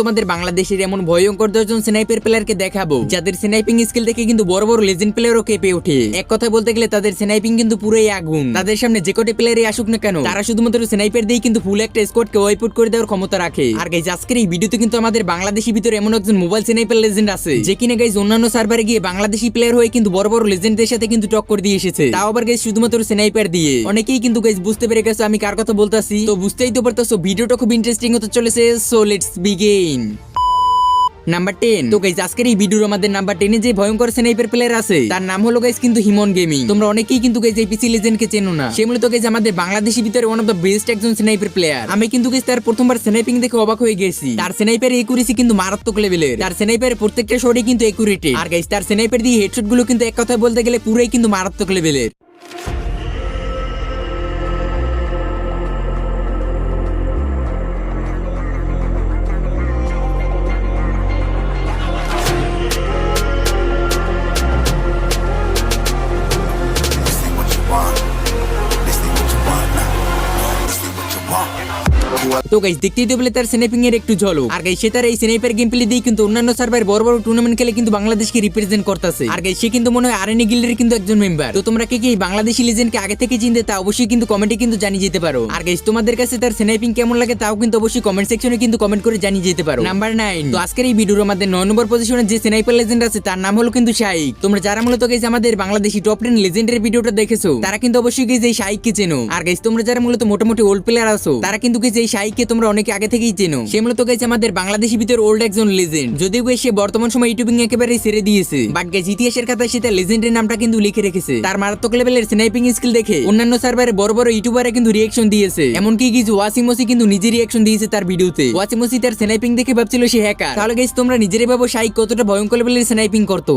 তোমাদের বাংলাদেশের এমন ভয়ঙ্কর দশজন স্নাইপার প্লেয়ারকে দেখাবো। যাদের স্নাইপিং স্কিল দেখে কিন্তু বড় বড় লেজেন্ড প্লেয়ারও কেঁপে ওঠে। এক কথা বলতে গেলে তাদের স্নাইপিং কিন্তু পুরোই আগুন। তাদের সামনে যে কোটি প্লেয়ারই আসুক না কেন, তারা শুধুমাত্র স্নাইপার দিয়ে কিন্তু ফুল একটা স্কোয়াডকে ওয়াইপ করে দেওয়ার ক্ষমতা রাখে। আর গাইজ আজকের এই ভিডিওতে কিন্তু আমাদের বাংলাদেশি ভিতরে এমন একজন মোবাইল স্নাইপার লেজেন্ড আছে, যে কিনা গাইজ অন্যান্য সার্ভারে গিয়ে বাংলাদেশি প্লেয়ার হয়ে কিন্তু বড় বড় লেজেন্ডদের সাথে কিন্তু টক্কর দিয়ে এসেছে। তাও আবার গাইজ শুধুমাত্র স্নাইপার দিয়ে। অনেকেই কিন্তু গাইজ বুঝতে পেরে গেছে আমি কার কথা বলতাছি। তো বুঝতেই তো পারতেছো ভিডিওটা খুব ইন্টারেস্টিং হতে চলেছে so let's begin number ten তো গাইজ আজকের এই ভিডিওর আমাদের নাম্বার টেনে যে ভয়ঙ্কর স্নাইপার প্লেয়ার আছে, তার নাম হলো গাইজ কিন্তু হিমন গেমিং তোমরা অনেকেই কিন্তু গাইজ এই পিসি লেজেন্ড কে চেনো না। সে মূলত গাইজ আমাদের বাংলাদেশি ভিতরে ওয়ান অফ দ্য বেস্ট একজন স্নাইপার প্লেয়ার আমি কিন্তু গাইজ তার প্রথমবার স্নাইপিং দেখে অবাক হয়ে গেছি। তার স্নাইপার একুরেসি কিন্তু মারাত্মক লেভেলের তার স্নাইপার প্রত্যেকটা শটে কিন্তু একুরেটে আর গাইজ তার স্নাইপার দিয়ে হেডশটগুলো কিন্তু এক কথায় বলতে গেলে পুরোই কিন্তু মারাত্মক লেভেলের তো গাইজ দেখতেই তো বলে তার স্নাইপিং এর একটু ঝলক। আর গাইজ সে তার এই স্নাইপার গেম প্লে দিয়ে কিন্তু অন্যান্য সার্ভার বড় বড় টুর্নামেন্ট খেলে কিন্তু বাংলাদেশকে রিপ্রেজেন্ট করতেছে। আর গাইজ সে কিন্তু মনে হয় আরএনএ গিল্ডের কিন্তু একজন মেম্বার তো তোমরা কে কি বাংলাদেশি লেজেন্ডকে আগে থেকে চিনতে তা অবশ্যই কিন্তু কমেন্টে কিন্তু জানিয়ে যেতে পারো। আর গাইজ তোমাদের কাছে তার স্নাইপিং কেমন লাগে তাও কিন্তু অবশ্যই কমেন্ট সেকশনে কিন্তু কমেন্ট করে জানিয়ে যেতে পারো। নাম্বার নাইন তো আজকের এই ভিডিওর আমাদের নয় নম্বর পজিশনে যে স্নাইপার লেজেন্ড আছে, তার নাম হলো কিন্তু শাইক তোমরা যারা মূলত গাইজ আমাদের বাংলাদেশি টপ টেন লেজেন্ডের ভিডিওটা দেখেছ, তারা কিন্তু অবশ্যই গাইজ এই শাইককে চেনো। আর গাইজ তোমরা যারা মূলত মোটামুটি ওল্ড প্লেয়ার আছো, তারা কিন্তু গাইজ এই শাইককে তোমরা অনেকে আগে থেকেই চেনো। সে মূলত গাইজ আমাদের বাংলাদেশি ভিতর ওল্ড একজন লেজেন্ড যদিও সে বর্তমান সময় ইউটিউবিং একেবারেই ছেড়ে দিয়েছে। বাট গাইজ ইতিহাসের খাতায় সে তার লেজেন্ডের নামটা কিন্তু লিখে রেখেছে। তার মারাত্মক লেভেলের স্নাইপিং স্কিল দেখে অন্যান্য সার্ভারে বড় বড় ইউটিউবারে কিন্তু রিয়েকশন দিয়েছে। এমনকি কিছু ওয়াসিমসি কিন্তু নিজে রিয়েকশন দিয়েছে তার ভিডিওতে ওয়াসিমসি তার স্নাইপিং দেখে ভাবছিল সে হ্যাকার তাহলে গেছে তোমরা নিজেরাই ভাবো শাইক কতটা ভয়ঙ্কর লেভেলের স্নাইপিং করতো।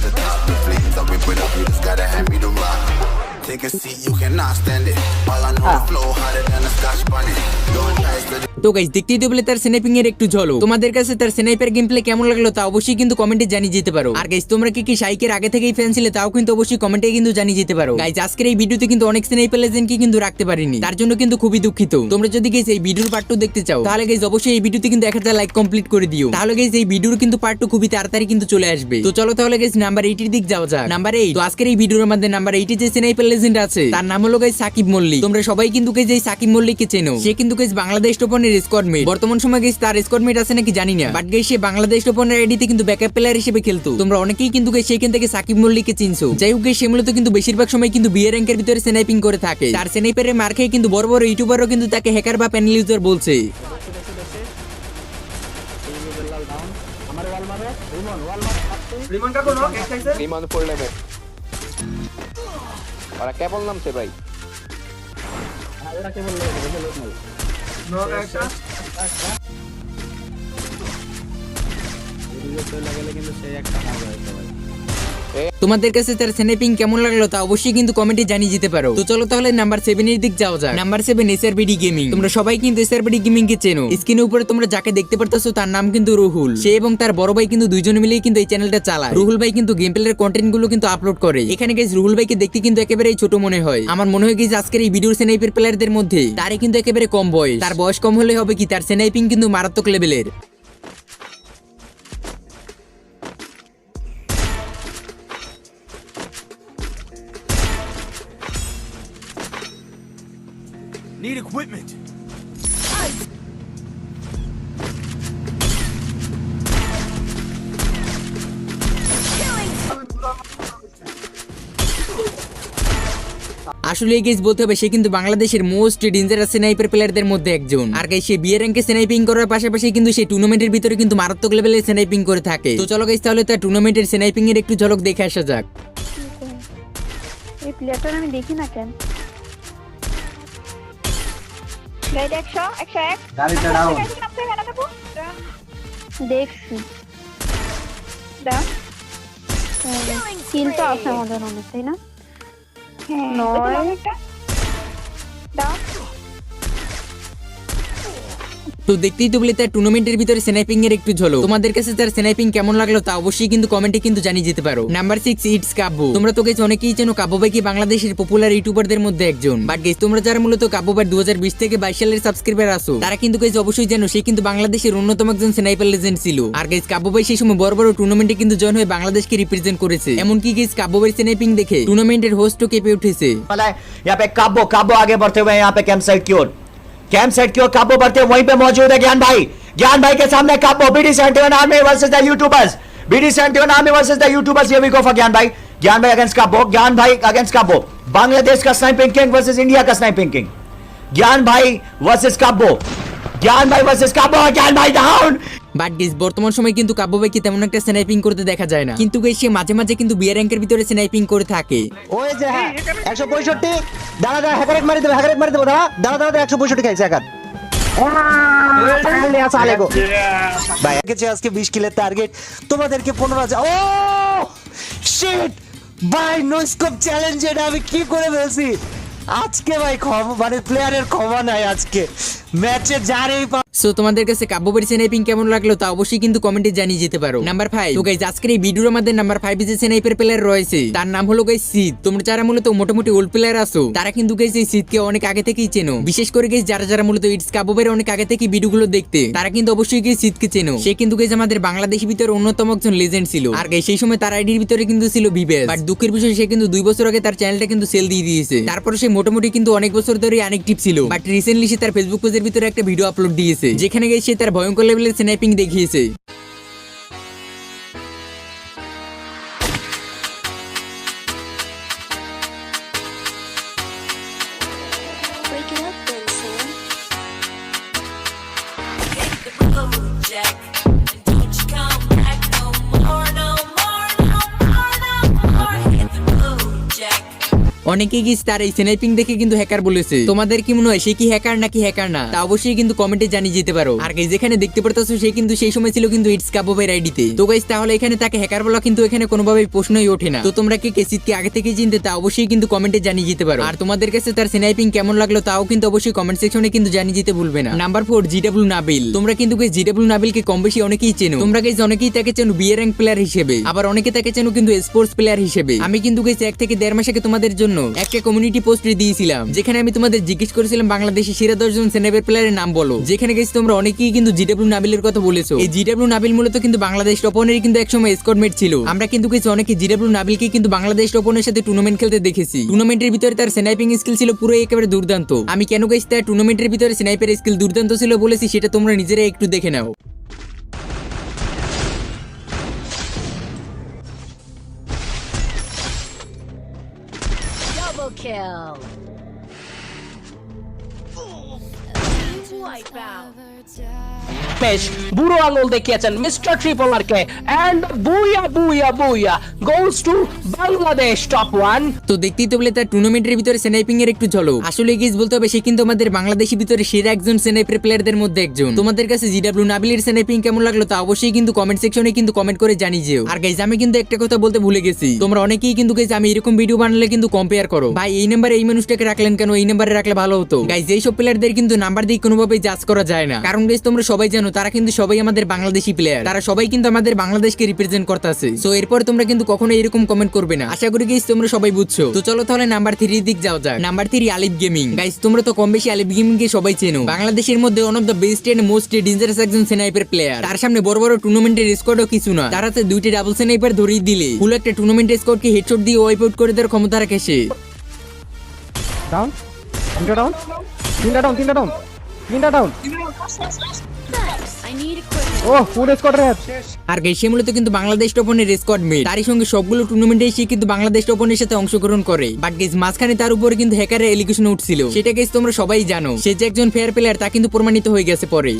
To the top. The flames, I whip it up, you just gotta hand me the rock. Take a seat, you cannot stand it. All I know, the ah. flow harder than a scotch bonnet. Don't try to তো guys দেখতেই তো বলে তার sniping এর একটু ঝলক। তোমাদের কাছে তার স্নাইপার গেম প্লে কেমন লাগল তা অবশ্যই কিন্তু কমেন্টে জানিয়ে যেতে পারো। আর গাইজ তোমরা কি কি সাইকের আগে থেকেই ফ্যান ছিলে তাও কিন্তু অবশ্যই কমেন্টে কিন্তু জানিয়ে যেতে পারো। গাইজ আজকের এই ভিডিওতে কিন্তু অনেক স্নাইপার লেজেন্ডকে কিন্তু রাখতে পারিনি। তার জন্য কিন্তু খুবই দুঃখিত। তোমরা যদি গাইজ এই ভিডিওর পার্ট টু দেখতে চাও, তাহলে গাইজ অবশ্যই এই ভিডিওতে কিন্তু এক হাজার লাইক কমপ্লিট করে দিও। তাহলে গাইজ এই ভিডিওর কিন্তু পার্ট টু খুবই তাড়াতাড়ি কিন্তু চলে আসবে। তো চলো তাহলে গাইজ নাম্বার এইটির দিক যাওয়া যাক। নাম্বার এইট তো আজকের এই ভিডিওর মধ্যে নাম্বার এইটে যে স্নাইপার লেজেন্ড আছে, তার নাম হলো গাইজ সাকিব মল্লিক। তোমরা সবাই কিন্তু গাইজ এই সাকিব মল্লিককে চেনো। সে কিন্তু গাইজ বাংলাদেশ টোপনের স্কোয়াড মেট বর্তমান সময় গাইজ তার স্কোয়াড মেট আছে নাকি জানি না। বাট গাইজ সে বাংলাদেশ টোপনের আইডিতে কিন্তু ব্যাকআপ প্লেয়ার হিসেবে খেলতো। তোমরা অনেকেই কিন্তু সেখান থেকে সাকিব মল্লিককে চিনছো। যাই হোক সে মূলত কিন্তু বেশিরভাগ সময় কিন্তু বিয়ের র্যাঙ্কের ভিতরে স্নাইপিং করে থাকে। তার স্নাইপারের মার খেয়ে কিন্তু বড় বড় ইউটিউবারও কিন্তু তাকে হ্যাকার বা প্যানেল ইউজার বলছে। রিমান লেভেল ওরা কেবল নামছে ভাই। নক একটা তোমাদের কাছে তার স্ন্যাপিং কেমন লাগল তা অবশ্যই কিন্তু কমেন্টে জানিয়ে যেতে পারো। তো চলো তাহলে নাম্বার সেভেন এর দিক যাওয়া যাক। নাম্বার সেভেন এসআরবিডি গেমিং তোমরা সবাই কিন্তু এসআরবিডি গেমিং কে চেনো। স্ক্রিনের উপরে তোমরা যাকে দেখতে পারতেছো, তার নাম কিন্তু রুহুল। সে এবং তার বড় ভাই কিন্তু দুইজনে মিলে কিন্তু এই চ্যানেলটা চালায়। রুহুল ভাই কিন্তু গেম প্লের কন্টেন্টগুলো কিন্তু আপলোড করে। এখানে গেছে রুহুল ভাইকে দেখতে কিন্তু একেবারে ছোট মনে হয়। আমার মনে হয় গেছে আজকের এই ভিডিওর স্নাইপার প্লেয়ারদের মধ্যে তারে কিন্তু একেবারে কম বয়স। তার বয়স কম হলে হবে কি? তার স্নাইপিং কিন্তু মারাত্মক লেভেলের আসলে গেস বলতে হবে সে কিন্তু বাংলাদেশের মোস্ট ডেঞ্জারাস স্নাইপার প্লেয়ারদের মধ্যে একজন। আর গাইস সে বিয়ের র্যাঙ্কে স্নাইপিং করার পাশাপাশি কিন্তু সেই টুর্নামেন্টের ভিতরে কিন্তু মারাত্মক লেভেলের স্নাইপিং করে থাকে। তো চলো গাইস তাহলে তার টুর্নামেন্টের স্নাইপিং এর একটু ঝলক দেখে আসা যাক। এই প্লেয়ারটা আমি দেখি না কেন? গাইড একশো একশো এক। গাড়িটা ডাউন দেখছি। দাও কিল তো আছে আমাদের অনেক তাই না? নয় দাও তো দেখতেই তো বলি তার টুর্নামেন্টের ভিতরে স্নাইপিং এর একটু ঝলো তোমাদের কাছে তার স্নাইপিং কেমন লাগল তা অবশ্যই কিন্তু কমেন্টে কিন্তু জানিয়ে যেতে পারো। নাম্বার সিক্স ইটস কাব্য তোমরা তো গেছো অনেকেই যেন কাব্য ভাই কি বাংলাদেশের পপুলার ইউটিউবারদের মধ্যে একজন। বাট গেছ তোমরা যারা মূলত কাব্য ভাই দু থেকে বাইশ সালের সাবস্ক্রাইবার আসো তারা কিন্তু গেছে অবশ্যই জানো সে কিন্তু বাংলাদেশের অন্যতম একজন স্নাইপার লেজেন্ড ছিল। আর গেছ কাব্য ভাই সেই সময় বড় বড় টুর্নামেন্টে কিন্তু জয়েন হয়ে বাংলাদেশকে রিপ্রেজেন্ট করেছে। এমনকি গেছ কাব্য ভাই স্নাইপিং দেখে টুর্নামেন্টের হোস্টও কেঁপে উঠেছে। কাব্য কাব্য আগে বাড়তে হবে ক্যাম্প সাইট কি कैंप सेट की ओर काबो बढ़ते वहीं पे मौजूद है ज्ञान भाई। ज्ञान भाई के सामने काबू। BD seventy one army versus the YouTubers BD seventy one army versus the YouTubers ये वी गो ज्ञान भाई। ज्ञान भाई अगेंस्ट काबो, ज्ञान भाई अगेंस्ट काबो। बांग्लादेश का स्नाइपिंग किंग वर्सेज इंडिया का स्नाइपिंग किंग ज्ञान भाई वर्सेज काबो। জ্ঞান ভার্সেস কাব্য ভাই ডাউন বাট গেস বর্তমান সময় কিন্তু কাব্য তেমন একটা স্নাইপিং করতে দেখা যায় না। কিন্তু গেস সে মাঝে মাঝে কিন্তু বিয়ার র্যাঙ্কের ভিতরে স্নাইপিং করে থাকে। ওই যে হ্যাঁ, 165 দাঁড়া দাঁড়া হ্যাকারেট মারি দেবে হ্যাকারেট মারি দেবে দাঁড়া দাঁড়া দাঁড়া 165 খাইছে আচ্ছা, একাত টার্গেট তোমাদেরকে 15 হাজার ও! শিট ভাই নো চ্যালেঞ্জ এটা আমি কি করে ফেলছি? আজকে ভাই খবর মানে প্লেয়ারের ক্ষমা নাই আজকে। ম্যাচে যারেই পা সো তোমাদের কাছে কাব্য কাব্যবাড়ি স্নাইপিং কেমন লাগল তা অবশ্যই কিন্তু কমেন্টে জানিয়ে যেতে পারো। নাম্বার ফাইভ তো গাইজ আজকের এই ভিডিওর মধ্যে নাম্বার ফাইভ যে স্নাইপার প্লেয়ার রয়েছে। তার নাম হলো গাইজ সিদ তোমরা যারা মূলত মোটামুটি ওল্ড প্লেয়ার আছো, তারা কিন্তু গাইজ এই সিদকে অনেক আগে থেকেই চেনো। বিশেষ করে গাইজ যারা যারা মূলত ইটস কাব্যবাড়ি অনেক আগে থেকে ভিডিওগুলো দেখতে, তারা কিন্তু অবশ্যই গাইজ সিদকে চেনো। সে কিন্তু গাইজ আমাদের বাংলাদেশের ভিতরে অন্যতম একজন লেজেন্ড ছিল। আর সেই সময় তার আইডির ভিতরে কিন্তু ছিল বিবেস বাট দুঃখের বিষয়, সে কিন্তু দুই বছর আগে তার চ্যানেলটা কিন্তু সেল দিয়ে দিয়েছে। তারপরে সে মোটামুটি কিন্তু অনেক বছর ধরে অনেকটিভ ছিল। বাট রিসেন্টলি সে তার ফেসবুক পেজের ভিতরে একটা ভিডিও আপলোড দিয়েছে। যেখানে গিয়ে সে তার ভয়ঙ্কর লেভেলের স্ন্যাপিং দেখিয়েছে. Jack. অনেকেই গিয়ে তার এই স্নাইপিং দেখে কিন্তু হ্যাকার বলেছে। তোমাদের কি মনে হয় সে কি হ্যাকার নাকি হ্যাকার না? তা অবশ্যই কিন্তু কমেন্টে জানিয়ে যেতে পারো। আর যেখানে দেখতে পারতেছো, সে কিন্তু সেই সময় ছিল কিন্তু ইটস কাবুবের আইডিতে তো গাইজ তাহলে এখানে তাকে হ্যাকার বলা কিন্তু এখানে কোনোভাবেই প্রশ্নই ওঠে না। তো তোমরা কি কেসিদকে আগে থেকে চিনতে, তা অবশ্যই কিন্তু কমেন্টে জানিয়ে যেতে পারো। আর তোমাদের কাছে তার স্নাইপিং কেমন লাগল, তাও কিন্তু অবশ্যই কমেন্ট সেকশনে কিন্তু জানিয়ে যেতে ভুলবে না। নাম্বার ফোর জিডাব্লিউ নাবিল তোমরা কিন্তু জিডাব্লিউ নাবিলকে কম বেশি অনেকেই চেনো। তোমরা গাইজ অনেকেই তাকে চেনো বিয়ে র্যাঙ্ক প্লেয়ার হিসেবে। আবার অনেকে তাকে চেনো কিন্তু স্পোর্টস প্লেয়ার হিসেবে। আমি কিন্তু গাইজ এক থেকে দেড় মাস তোমাদের জন্য একটা কমিউনিটি পোস্ট দিয়েছিলাম, যেখানে আমি তোমাদের জিজ্ঞেস করেছিলাম বাংলাদেশের সেরা দশজন সেনেবের প্লেয়ারের নাম বলো। যেখানে গেছি তোমরা অনেকেই কিন্তু জিডাব্লিউ নাবিলের কথা বলেছ। এই জিডাব্লিউ নাবিল মূলত কিন্তু বাংলাদেশ টপনের কিন্তু একসময় স্কটমেট ছিল। আমরা কিন্তু গেছি অনেকে জিডাব্লিউ নাবিলকে কিন্তু বাংলাদেশ টপনের সাথে টুর্নামেন্ট খেলতে দেখেছি। টুর্নামেন্টের ভিতরে তার স্নাইপিং স্কিল ছিল পুরো একেবারে দুর্দান্ত। আমি কেন গেছি তার টুর্নামেন্টের ভিতরে স্নাইপার স্কিল দুর্দান্ত ছিল বলেছি, সেটা তোমরা নিজেরাই একটু দেখে নাও। kill. Wipe out. বেশ, বুড়ো আঙুল দেখিয়েছেন মিস্টার এন্ড বুয়া বুয়া বুয়া goes to Bangladesh top one তো দেখতেই তো বলে তার টুর্নামেন্টের ভিতরে স্নাইপিং এর একটু আসলে গিজ বলতে হবে, সে কিন্তু আমাদের বাংলাদেশের ভিতরে সেরা একজন স্নাইপার প্লেয়ারদের মধ্যে একজন। তোমাদের কাছে নাবিলের স্নাইপিং কেমন লাগল তা অবশ্যই কিন্তু কমেন্ট সেকশনে কিন্তু কমেন্ট করে আর গাইজ আমি কিন্তু একটা কথা বলতে ভুলে গেছি। তোমরা অনেকেই কিন্তু গাইজ আমি এরকম ভিডিও বানালে কিন্তু কম্পেয়ার করো। ভাই, এই নাম্বারে এই মানুষটাকে রাখলেন কেন? এই নাম্বারে রাখলে ভালো হতো। গাইজ এইসব প্লেয়ারদের কিন্তু নাম্বার দিয়ে কোনোভাবে জাজ করা যায় না। কারণ গাইজ তোমরা সবাই জানো, তারা কিন্তু সবাই আমাদের বাংলাদেশি প্লেয়ার তারা সবাই কিন্তু আমাদের বাংলাদেশকে রিপ্রেজেন্ট করতেছে। সো এরপর তোমরা কিন্তু কখনো এরকম কমেন্ট করবে না। আশা করি গাইজ তোমরা সবাই বুঝছ। তো চলো তাহলে নাম্বার থ্রির দিক যাও যাক। Number three Alif gaming guys তোমরা তো কম বেশি আলিফ গেমিং কে সবাই চেনো। বাংলাদেশের মধ্যে one of the best and most dangerous একজন স্নাইপার প্লেয়ার তার সামনে বড় বড় টুর্নামেন্টের স্কোয়াডও কিছু না। তার হাতে দুইটি ডাবল স্নাইপার ধরিয়ে দিলে। ফুল একটা টুর্নামেন্টের স্কোয়াডকে হেডশট দিয়ে ওয়াইপ আউট করে দেওয়ার ক্ষমতা রাখে সে। ডাউন তিনটা ডাউন তিনটা ডাউন তিনটা ডাউন বাংলাদেশ সবগুলো কিন্তু বাংলাদেশ সাথে অংশগ্রহণ করে। মাঝখানে তার উপরে কিন্তু উঠছিল। সেটা তোমরা সবাই জানো। যে একজন ফেয়ার প্লেয়ার তা কিন্তু প্রমাণিত হয়ে গেছে পরে।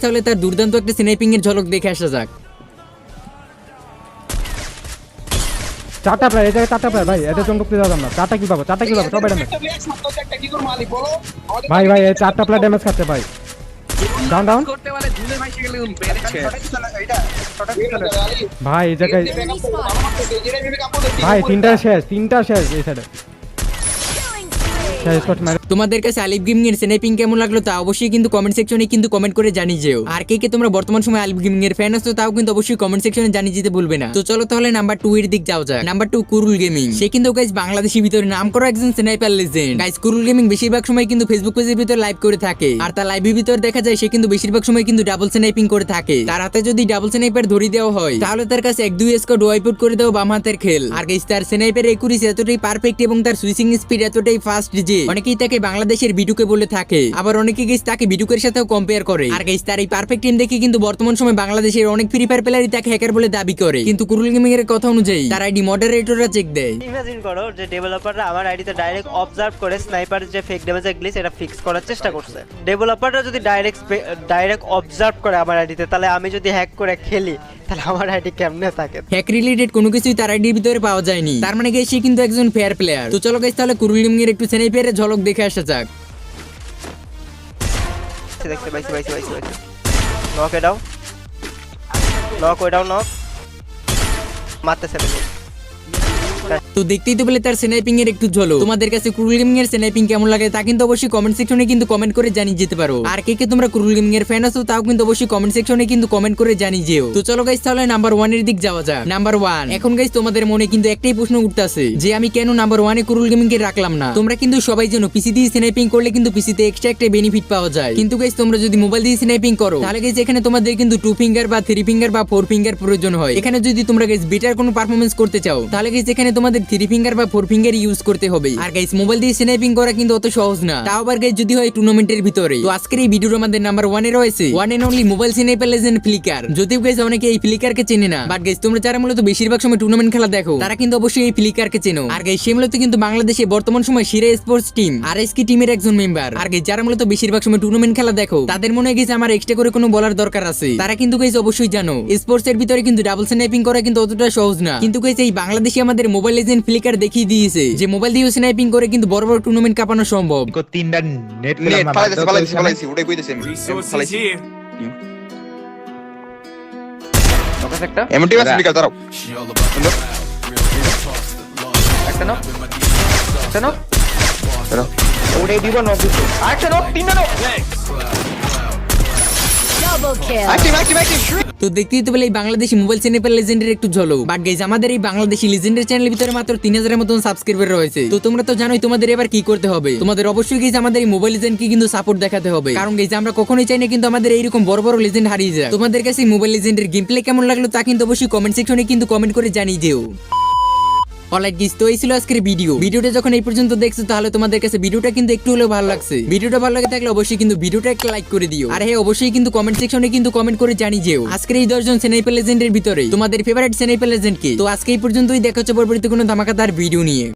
তাহলে তার দুর্দান্ত একটা স্নাইপিং এর ঝলক দেখে আসা যাক। চারটা প্লেয়ার এই জায়গায় চারটা প্লেয়ার ভাই এদের জন্য ঢুকতে যাবেন না চারটা কি পাবো? চারটা কি পাবো? সবাই ড্যামেজ ভাই ভাই এই চারটা প্লেয়ার ড্যামেজ খাচ্ছে ভাই। ডাউন ডাউন করতে ভাই এই জায়গায় ভাই তিনটা শেষ তিনটা শেষ এই সাইডে শেষ মারে। তোমাদের কাছে আলিফ গেমিং এর স্নাইপিং কেমন লাগল তা অবশ্যই কিন্তু কমেন্ট সেকশনে কিন্তু কমেন্ট করে জানিয়ে যেও। আর কে কে তোমরা বর্তমান সময় আলিফ গেমিং এর ফ্যান আছো তাও কিন্তু অবশ্যই কমেন্ট সেকশনে জানিয়ে যেতে ভুলবে না। তো চলো তাহলে নাম্বার টু এর দিক যাও যাক। নাম্বার টু কুরুল গেমিং সে কিন্তু গাইজ বাংলাদেশের ভিতরে নাম করা একজন sniper legend guys Kurul gaming বেশিরভাগ সময় কিন্তু ফেসবুক পেজের ভিতরে লাইভ করে থাকে। আর তার লাইভের ভিতর দেখা যায় সে কিন্তু বেশিরভাগ সময় কিন্তু ডাবল স্নাইপিং করে থাকে। তার হাতে যদি ডাবল স্নাইপার ধরে দেওয়া হয়, তাহলে তার কাছে এক দুই স্কোয়াড ওয়াইপ আউট করে দেওয়া বাম হাতের খেল। আর গাইজ তার স্নাইপার একুরিসি এতটাই পারফেক্ট এবং তার সুইচিং স্পিড এতটাই ফাস্ট যে অনেকেই তাকে বাংলাদেশের বিডুকে বলে থাকে। আবার অনেকে গেছ তাকে বিডুকের সাথেও কম্পেয়ার করে। আর গেছ তার এই পারফেক্ট টিম দেখে কিন্তু বর্তমান সময় বাংলাদেশের অনেক ফ্রি ফায়ার প্লেয়ারই তাকে হ্যাকার বলে দাবি করে। কিন্তু কুরুল গেমিং এর কথা অনুযায়ী, তার আইডি মডারেটররা চেক দেয়। ইমাজিন করো যে ডেভেলপাররা আমার আইডিতে ডাইরেক্ট অবজার্ভ করে স্নাইপার যে ফেক ড্যামেজের গ্লিচ এটা ফিক্স করার চেষ্টা করছে। ডেভেলপাররা যদি ডাইরেক্ট ডাইরেক্ট অবজার্ভ করে আমার আইডিতে তাহলে আমি যদি হ্যাক করে খেলি তাহলে আমার আইডি কেমনে থাকে? হ্যাক রিলেটেড কোনো কিছুই তার আইডির ভিতরে পাওয়া যায়নি। তার মানে গেছে সে কিন্তু একজন ফেয়ার প্লেয়ার তো চলো গাইস তাহলে কুরুল গেমিং এর একটু স্নাইপারের ঝলক দেখে আসা যাক। দেখতে পাইছি পাইছি পাইছি পাইছি। Knock a down knock way down knock মারতেছে তো দেখতেই তো পেলে তার স্নাইপিং এর একটু ঝলক। তোমাদের কাছে কুরুল গেমিং এর স্নাইপিং কেমন লাগে তা কিন্তু অবশ্যই কমেন্ট সেকশনে কিন্তু কমেন্ট করে জানিয়ে যেতে পারো। আর কে কে তোমরা কুরুল গেমিং এর ফ্যান আছো তাও কিন্তু অবশ্যই কমেন্ট সেকশনে কিন্তু কমেন্ট করে জানিয়ে যেও। তো চলো গাইস তাহলে নাম্বার ওয়ানের দিক যাওয়া যাক। নাম্বার ওয়ান এখন গাইস তোমাদের মনে কিন্তু একটাই প্রশ্ন উঠতেছে যে আমি কেন নাম্বার ওয়ানে কুরুল গেমিং কে রাখলাম না? তোমরা কিন্তু সবাই জানো পিসি দিয়ে স্নাইপিং করলে কিন্তু পিসিতে এক্সট্রা একটা বেনিফিট পাওয়া যায়। কিন্তু গাইস তোমরা যদি মোবাইল দিয়ে স্নাইপিং করো, তাহলে গাইস এখানে তোমাদের কিন্তু টু ফিঙ্গার বা থ্রি ফিঙ্গার বা ফোর ফিঙ্গার প্রয়োজন হয়। এখানে যদি তোমরা গাইস বেটার কোনো পারফরমেন্স করতে চাও, তাহলে গাইস এখানে তোমাদের থ্রি ফিঙ্গার বা ফোর ফিঙ্গার ইউজ করতে হবে। আর গাইস মোবাইল দিয়ে স্নাইপিং করা কিন্তু অত সহজ না। তাও আবার গাইস যদি হয় টুর্নামেন্টের ভিতরে। তো আজকের এই ভিডিওর আমাদের নাম্বার ওয়ানে রয়েছে one and only mobile sniper legend flicker যদিও গাইস অনেকে এই ফ্লিকারকে চেনে না। বাট গাইস তোমরা যারা মূলত বেশিরভাগ সময় টুর্নামেন্ট খেলা দেখো, তারা কিন্তু অবশ্যই এই ফ্লিকারকে চেনো। আর গাইস সে মূলত কিন্তু বাংলাদেশে বর্তমান সময় সিরা স্পোর্টস টিম আর এস কি টিমের একজন মেম্বার আর গাইস যারা মূলত বেশিরভাগ সময় টুর্নামেন্ট খেলা দেখো, তাদের মনে হয় গেছে আমার এক্সট্রা করে কোনো বলার দরকার আছে। তারা কিন্তু গাইস অবশ্যই জানো স্পোর্টস এর ভিতরে কিন্তু ডাবল স্নাইপিং করা কিন্তু অতটা সহজ না। কিন্তু গাইস এই বাংলাদেশে আমাদের মোবাইল লেজেন্ড ফ্লিকার দেখিয়ে দিয়েছে যে মোবাইল দিয়ে স্নাইপিং করে কিন্তু বড় বড় টুর্নামেন্ট কাপানো সম্ভব। তিনটা নেট ওটাই কইতেছি একটা দাঁড়াও একটা নাও একটা নাও ওরে দিব নক আরেকটা নক তিনটা নক তো দেখতেই তো পেলে এই বাংলাদেশি মোবাইল লেজেন্ডের একটু ঝলক। বাট গাইজ আমাদের এই বাংলাদেশি লেজেন্ডের চ্যানেলের ভিতরে মাত্র তিন হাজারের মতন সাবস্ক্রাইবার রয়েছে। তো তোমরা তো জানোই তোমাদের এবার কি করতে হবে। তোমাদের অবশ্যই গেছে আমাদের এই মোবাইল লেজেন্ডকে কিন্তু সাপোর্ট দেখাতে হবে। কারণ গেছে আমরা কখনোই চাই না কিন্তু আমাদের এইরকম বড় বড় লেজেন্ড হারিয়ে যায় তোমাদের কাছে মোবাইল লেজেন্ডের গেম প্লে কেমন লাগল তা কিন্তু অবশ্যই কমেন্ট সেকশনে কিন্তু কমেন্ট করে জানিয়ে দিও। অলরাইট গিস তো এই ছিল আজকের ভিডিও ভিডিওটা যখন এই পর্যন্ত দেখছ, তাহলে তোমাদের কাছে ভিডিওটা কিন্তু একটু হলেও ভালো লাগছে। ভিডিওটা ভালো লাগে থাকলে অবশ্যই কিন্তু ভিডিওটা একটা লাইক করে দিও। আর হ্যাঁ অবশ্যই কিন্তু কমেন্ট সেকশনে কিন্তু কমেন্ট করে জানিয়ে যেও। আজকের এই দশজন সেনাইপেল লেজেন্ডের ভিতরে তোমাদের ফেভারিট সেনাইপেল লেজেন্ড কে তো আজকে এই পর্যন্তই, দেখা হচ্ছে পরবর্তী কোনো ধামাকাদার ভিডিও নিয়ে।